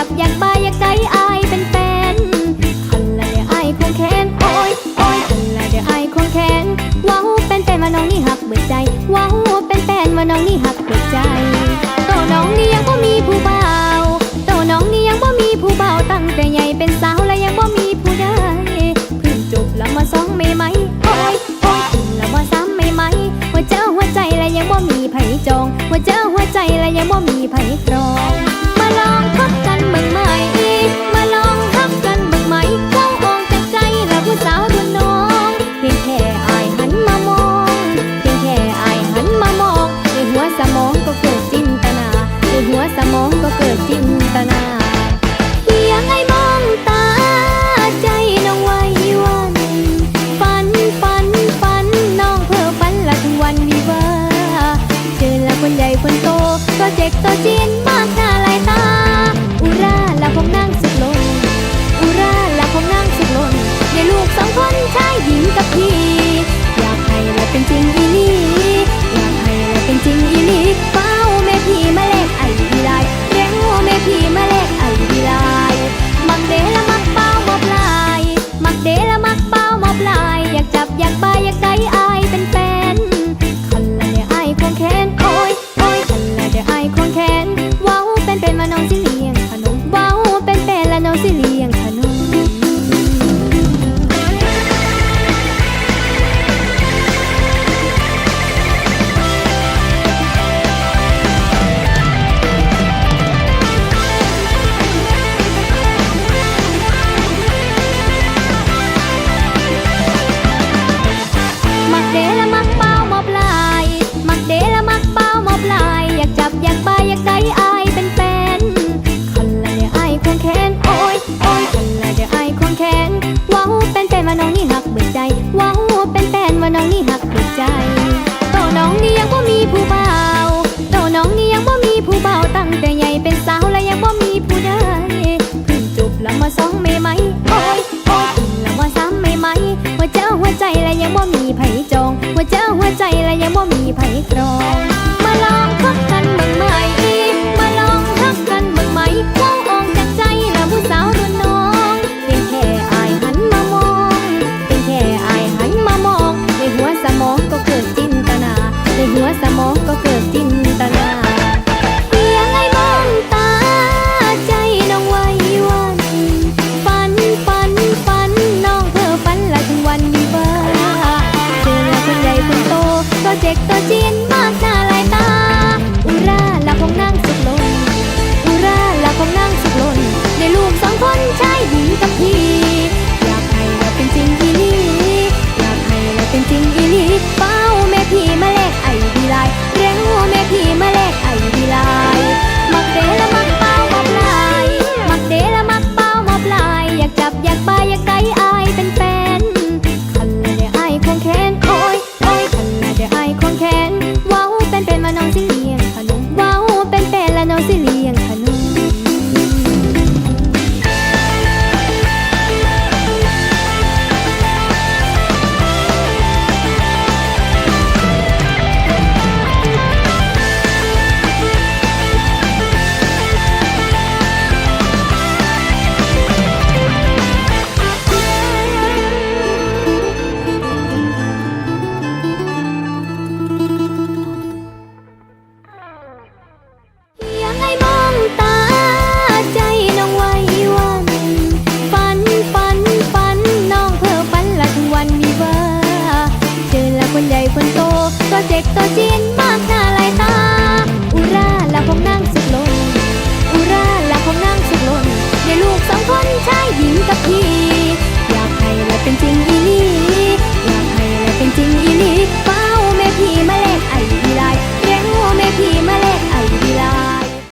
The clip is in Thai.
ับอยากบายอยากได้อายเป็นแฟนฮันละเดี๋ยวอายคงแค้นโอ้ยโอ้ยฮันละเดี๋ยวอายคงแค้นว้าวเป็นแฟนมาน้องนี่หักเบิดใจว้าวเป็นแฟนมาน้องนี่หักเบิดใจโตน้องนี่ยังบ่มีผู้เบ่าโตน้องนี่ยังบ่มีผู้เบ่าตั้งแต่ใหญ่เป็นสาวและยังบ่มีผู้ใดเพิ่งจบแล้วมาสองไม่ไหมโอ้ยโอ้ยเบแล้วมาสามไม่ไหมหัวเจ้าหัวใจและยังบ่มีไผจองหัวเจ้าหัวใจและยังบ่มีไผครอง เรียน น้องนี่หักเบิดใจว้าวเป็นแฟนว่าน้องนี่หักเบิดใจโตน้องนี่ยังบ่มีผู้เบาโตน้องนี่ยังบ่มีผู้เบาตั้งแต่ใหญ่เป็นสาวแล้วยังบ่มีผู้ใดเพิ่งจบแล้วมาสองไม่ไหมโอ้ยโอ้ยแล้วมาสามไม่ไหมหัวเจ้าหัวใจแล้วยังบ่มีไผจองหัวเจ้าหัวใจแล้วยังบ่มีไผครอง เ็กตัวจีนมากนะ 어떠지?